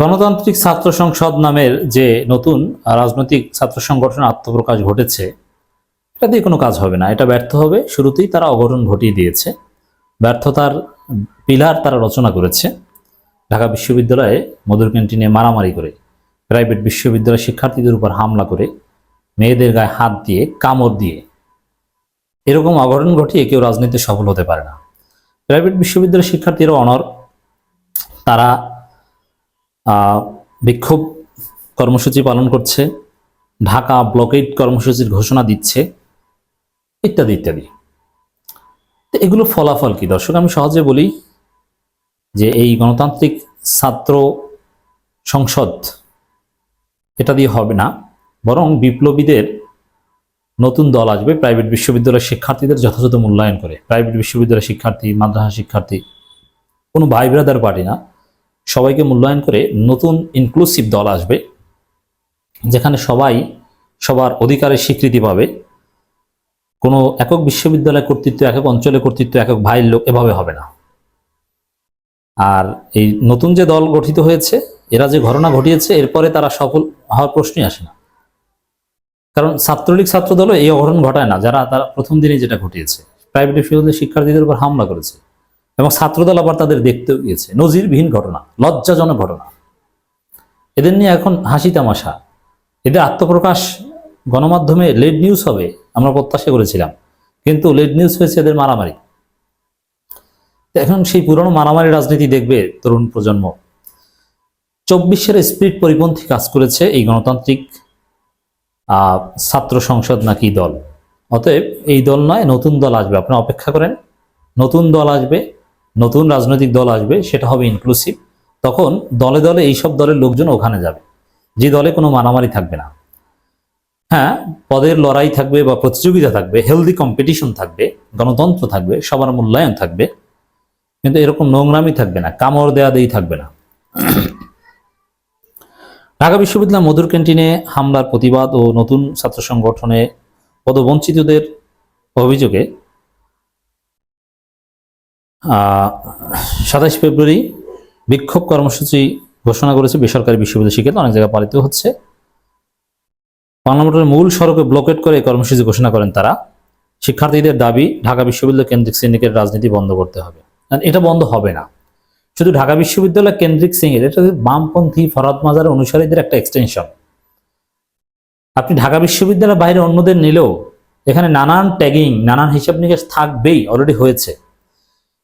গণতান্ত্রিক ছাত্র সংসদ নামের যে নতুন রাজনৈতিক ছাত্র সংগঠন আত্মপ্রকাশ ঘটেছে, এটা দিয়ে কোনো কাজ হবে না। এটা ব্যর্থ হবে। শুরুতেই তারা অঘটন ঘটিয়ে দিয়েছে। ব্যর্থতার পিলার তারা রচনা করেছে। ঢাকা বিশ্ববিদ্যালয়ে মধুর ক্যান্টিনে মারামারি করে, প্রাইভেট বিশ্ববিদ্যালয়ের শিক্ষার্থীদের উপর হামলা করে, মেয়েদের গায়ে হাত দিয়ে, কামড় দিয়ে। এরকম অঘটন ঘটিয়ে কেউ রাজনীতিতে সফল হতে পারে না। প্রাইভেট বিশ্ববিদ্যালয়ের শিক্ষার্থীরা অনর তারা বিক্ষোভ কর্মসূচি পালন করছে, ঢাকা ব্লকেট কর্মসূচির ঘোষণা দিচ্ছে, ইত্যাদি ইত্যাদি। তো এগুলো ফলাফল কি? দর্শক, আমি সহজে বলি যে এই গণতান্ত্রিক ছাত্র সংসদ এটা দিয়ে হবে না, বরং বিপ্লবীদের নতুন দল আসবে, প্রাইভেট বিশ্ববিদ্যালয়ের শিক্ষার্থীদের যথাযথ মূল্যায়ন করে। প্রাইভেট বিশ্ববিদ্যালয়ের শিক্ষার্থী মাদ্রাসা শিক্ষার্থী, কোনো ভাই ব্রাদার পার্টি না। সবাইকে মূল্যায়ন করে নতুন ইনক্লুসিভ দল আসবে, যেখানে সবাই সবার অধিকারের স্বীকৃতি পাবে। কোনো একক বিশ্ববিদ্যালয় কর্তৃত্ব, একক অঞ্চলে কর্তৃত্ব, একক ভাইয়ের লোক এভাবে হবে না। আর এই নতুন যে দল গঠিত হয়েছে, এরা যে ঘটনা ঘটিয়েছে, এরপরে তারা সফল হওয়ার প্রশ্নই আসে না। কারণ ছাত্রলীগ ছাত্র দলও এই অঘটন ঘটায় না, যারা তারা প্রথম দিনে যেটা ঘটিয়েছে। প্রাইভেট বিশ্ববিদ্যালয়ের শিক্ষার্থীদের উপর হামলা করেছে। এবং ছাত্রদল আবার তাদের দেখতেও গিয়েছে। নজিরবিহীন ঘটনা, লজ্জাজনক ঘটনা। এদের নিয়ে এখন হাসি তামাশা। এদের আত্মপ্রকাশ, গণমাধ্যমে লেড নিউজ হবে, আমরা প্রত্যাশা করেছিলাম। কিন্তু লেড নিউজ হয়েছে এদের মারামারি। এখন সেই পুরনো মারামারি রাজনীতি দেখবে তরুণ প্রজন্ম। চব্বিশের স্পিরিট পরিপন্থী কাজ করেছে এই গণতান্ত্রিক ছাত্র সংসদ নাকি দল। অতএব এই দল নয়, নতুন দল আসবে। আপনারা অপেক্ষা করেন, নতুন দল আসবে। নতুন রাজনৈতিক দল আসবে, সেটা হবে ইনক্লুসিভ তখন দলে দলে এইসব দলের লোকজন ওখানে যাবে। যে দলে কোনো মারামারি থাকবে না। হ্যাঁ পদের লড়াই থাকবে বা প্রতিযোগিতা থাকবে হেলদি কম্পিটিশন থাকবে, গণতন্ত্র থাকবে, সবার মূল্যায়ন থাকবে। কিন্তু এরকম নোংরামি থাকবে না, কামড় দেয়া দেই থাকবে না। ঢাকা বিশ্ববিদ্যালয় মধুর ক্যান্টিনে হামলার প্রতিবাদ ও নতুন ছাত্র সংগঠনে পদবঞ্চিতদের অভিযোগে সাতাশ ফেব্রুয়ারি বিক্ষোভ কর্মসূচি ঘোষণা করেছে বেসরকারি বিশ্ববিদ্যালয় শিক্ষার্থী অনেক জায়গায় পালিত হচ্ছে। বাংলা মূল সড়কে ব্লকেট করে কর্মসূচি ঘোষণা করেন তারা। শিক্ষার্থীদের দাবি, ঢাকা বিশ্ববিদ্যালয় কেন্দ্রিক সিন্ডিকেট রাজনীতি বন্ধ করতে হবে। এটা বন্ধ হবে না। শুধু ঢাকা বিশ্ববিদ্যালয় কেন্দ্রিক সিংহের এটা বামপন্থী ফরাদ মাজারের অনুসারীদের একটা এক্সটেনশন আপনি ঢাকা বিশ্ববিদ্যালয়ের বাইরে অন্যদের নিলেও এখানে নানান ট্যাগিং নানান হিসাব নিকাশ থাকবেই অলরেডি হয়েছে।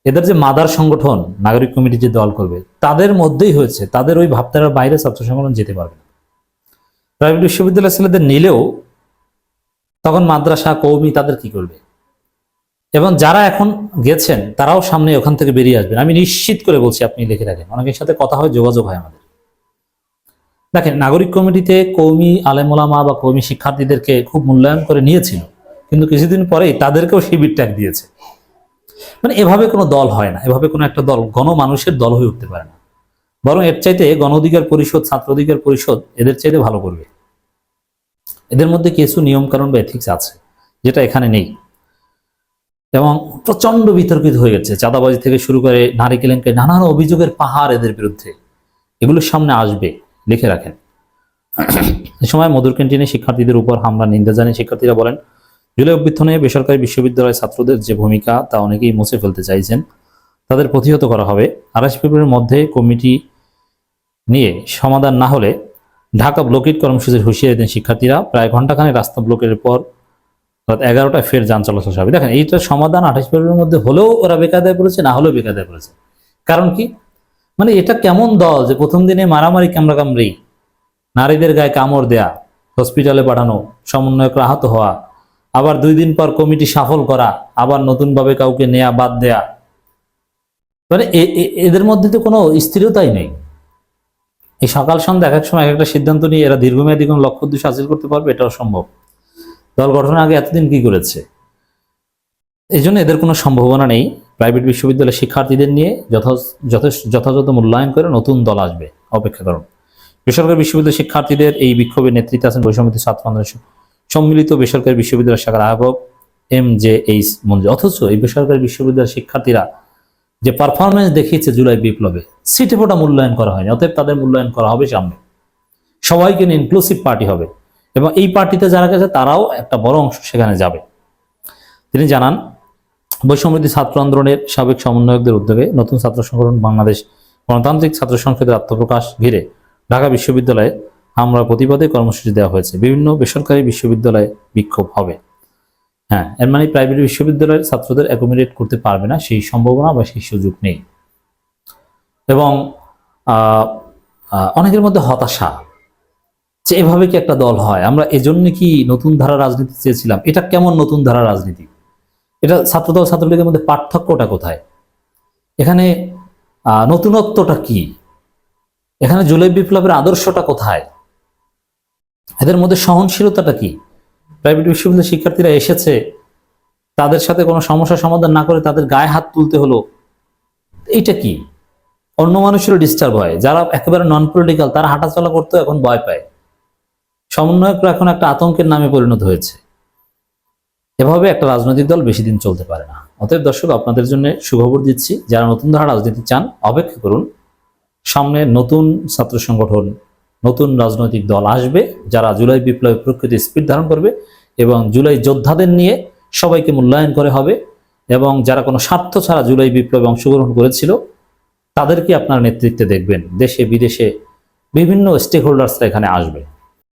এদের যে মাদার সংগঠন, নাগরিক কমিটি যে দল করবে, তাদের মধ্যেই হয়েছে, তাদের ওই ভাবতারার বাইরে ছাত্র সংগঠন যেতে পারবে না। প্রাইভেট বিশ্ববিদ্যালয় ছেলেদের নিলেও তখন মাদ্রাসা, কৌমি তাদের কি করবে? এবং যারা এখন গেছেন, তারাও সামনে ওখান থেকে বেরিয়ে আসবেন। আমি নিশ্চিত করে বলছি, আপনি লিখে রাখেন। অনেকের সাথে কথা হয়, যোগাযোগ হয় আমাদের। দেখেন, নাগরিক কমিটিতে কৌমি আলেমোলামা বা কৌমি শিক্ষার্থীদেরকে খুব মূল্যায়ন করে নিয়েছিল, কিন্তু কিছুদিন পরেই তাদেরকেও শিবির ট্যাগ দিয়েছে। মানে এভাবে কোনো দল হয় না, এভাবে কোনো একটা দল, গণমানুষের দল হয়ে উঠতে পারে না। বরং এর চাইতে গণ অধিকার পরিষদ, ছাত্র অধিকার পরিষদ এদের চাইতে ভালো করবে। এদের মধ্যে কিছু নিয়ম কারণ বা এথিক্স আছে, যেটা এখানে নেই। এবং প্রচণ্ড বিতর্কিত হয়ে গেছে, চাঁদাবাজি থেকে শুরু করে নারী কেলেঙ্কারি, নানান অভিযোগের পাহাড় এদের বিরুদ্ধে। এগুলোর সামনে আসবে, লিখে রাখেন। এ সময় মধুর ক্যান্টিনে শিক্ষার্থীদের উপর হামলা নিন্দা জানিয়ে শিক্ষার্থীরা বলেন জুলাই অভ্যুত্থানে বেসরকারি বিশ্ববিদ্যালয়ের ছাত্রদের যে ভূমিকা, তা অনেকেই মুছে ফেলতে চাইছেন। তাদের প্রতিহত করা হবে। আড়াইশ ফেব্রুয়ারির মধ্যে কমিটি নিয়ে সমাধান না হলে ঢাকা ব্লকেট কর্মসূচির হুঁশিয়ারি দেন শিক্ষার্থীরা। প্রায় ঘন্টাখানেক রাস্তা ব্লকের পর রাত এগারোটায় ফের যান চলাচল হবে। দেখেন এইটার সমাধান আঠাশ ফেব্রুয়ারির মধ্যে হলেও ওরা বেকায়দায় পড়েছে, না হলেও বেকায়দায় পড়েছে। কারণ কি? মানে এটা কেমন দল যে প্রথম দিনে মারামারি কামড়া কামড়ি নারীদের গায়ে কামড় দেয়া, হসপিটালে পাঠানো সমন্বয়ক আহত হওয়া আবার দুই দিন পর কমিটি সফল করা, আবার নতুনভাবে কাউকে নেয়া বাদ দেয়া। মানে এদের মধ্যে তো কোনো স্থিরতাই নেই। এই সকাল সন্ধ্যা এক এক সময় এক একটা সিদ্ধান্ত নিয়ে এরা দীর্ঘমেয়াদী কোনো লক্ষ্য উদ্দেশ্য হাসিল করতে পারবে, এটাও সম্ভব। দল গঠনের আগে এতদিন কি করেছে? এই জন্য এদের কোনো সম্ভাবনা নেই। প্রাইভেট বিশ্ববিদ্যালয়ের শিক্ষার্থীদের নিয়ে যথা- যথেষ্ট- যথাযথ মূল্যায়ন করে নতুন দল আসবে। অপেক্ষা করুন। বেসরকারি বিশ্ববিদ্যালয়ের শিক্ষার্থীদের এই বিক্ষোভের নেতৃত্বে আছেন বৈষম্যতি ছাত্র আন্দোলন সম্মিলিত বেসরকারি বিশ্ববিদ্যালয় শাখার আহ্বায়ক এম জে এইচ মঞ্জু অথচ এই বেসরকারি বিশ্ববিদ্যালয়ের শিক্ষার্থীরা যে পারফরমেন্স দেখিয়েছে জুলাই বিপ্লবে, সিটে ফোটা মূল্যায়ন করা হয়নি, অতএব তাদের মূল্যায়ন করা হবে সামনে। সবাইকে নিয়ে ইনক্লুসিভ পার্টি হবে এবং এই পার্টিতে যারা গেছে, তারাও একটা বড় অংশ সেখানে যাবে। তিনি জানান বৈষম্যদী ছাত্র আন্দোলনের সাবেক সমন্বয়কদের উদ্যোগে নতুন ছাত্র সংগঠন বাংলাদেশ গণতান্ত্রিক ছাত্র সংসদের আত্মপ্রকাশ ঘিরে ঢাকা বিশ্ববিদ্যালয়ে আমরা প্রতিবাদে কর্মসূচি দেওয়া হয়েছে। বিভিন্ন বেসরকারি বিশ্ববিদ্যালয়ে বিক্ষোভ হবে। হ্যাঁ এর মানে প্রাইভেট বিশ্ববিদ্যালয়ের ছাত্রদের অ্যাকোমোডেট করতে পারবে না, সেই সম্ভাবনা বা সেই সুযোগ নেই। এবং অনেকের মধ্যে হতাশা যে এভাবে কি একটা দল হয়? আমরা এজন্য কি নতুন ধারা রাজনীতি চেয়েছিলাম? এটা কেমন নতুন ধারা রাজনীতি? এটা ছাত্রদল ছাত্রলীগের মধ্যে পার্থক্যটা কোথায়? এখানে নতুনত্বটা কি? এখানে জুলাই বিপ্লবের আদর্শটা কোথায়? এদের মধ্যে সহনশীলতাটা কি? প্রাইভেট বিশ্ববিদ্যালয়ের শিক্ষার্থীরা এসেছে, তাদের সাথে কোনো সমস্যা সমাধান না করে তাদের গায়ে হাত তুলতে হলো। এইটা কি? অন্য মানুষেরও ডিস্টার্ব হয়, যারা একেবারে নন পলিটিক্যাল তারা হাঁটাচলা করতেও এখন ভয় পায়। সমন্বয়করা এখন একটা আতঙ্কের নামে পরিণত হয়েছে। এভাবে একটা রাজনৈতিক দল বেশি দিন চলতে পারে না। অতএব দর্শক, আপনাদের জন্য সুখবর দিচ্ছি। যারা নতুন ধারা রাজনীতি চান, অপেক্ষা করুন। সামনে নতুন ছাত্র সংগঠন নতুন রাজনৈতিক দল আসবে, যারা জুলাই বিপ্লবের প্রকৃতি স্পিড ধারণ করবে এবং জুলাই যোদ্ধাদের নিয়ে সবাইকে মূল্যায়ন করে হবে এবং যারা কোনো স্বার্থ ছাড়া জুলাই বিপ্লবে অংশগ্রহণ করেছিল, তাদেরকে আপনার নেতৃত্বে দেখবেন। দেশে, বিদেশে বিভিন্ন স্টেক হোল্ডার্সরা এখানে আসবে।